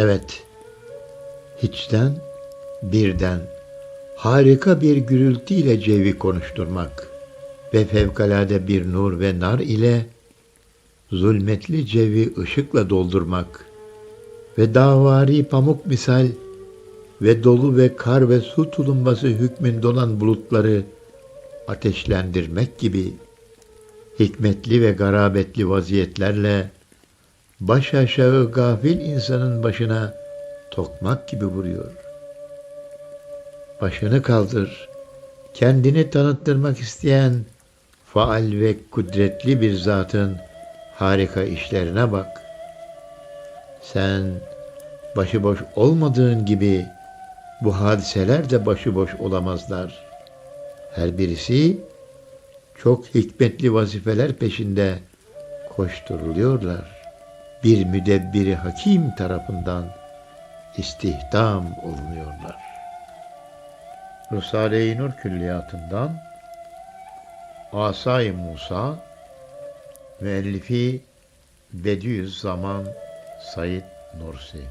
Evet, hiçten, birden, harika bir gürültüyle cevi konuşturmak ve fevkalade bir nur ve nar ile zulmetli cevi ışıkla doldurmak ve davari pamuk misal ve dolu ve kar ve su tulumması hükmünde olan bulutları ateşlendirmek gibi hikmetli ve garabetli vaziyetlerle baş aşağı gafil insanın başına tokmak gibi vuruyor. Başını kaldır, kendini tanıttırmak isteyen faal ve kudretli bir zatın harika işlerine bak. Sen başıboş olmadığın gibi bu hadiseler de başıboş olamazlar. Her birisi çok hikmetli vazifeler peşinde koşturuluyorlar. Bir müdebbiri hakim tarafından istihdam olunuyorlar. Risale-i Nur Külliyatı'ndan Asay Musa Müellifi Bediüzzaman Said Nursi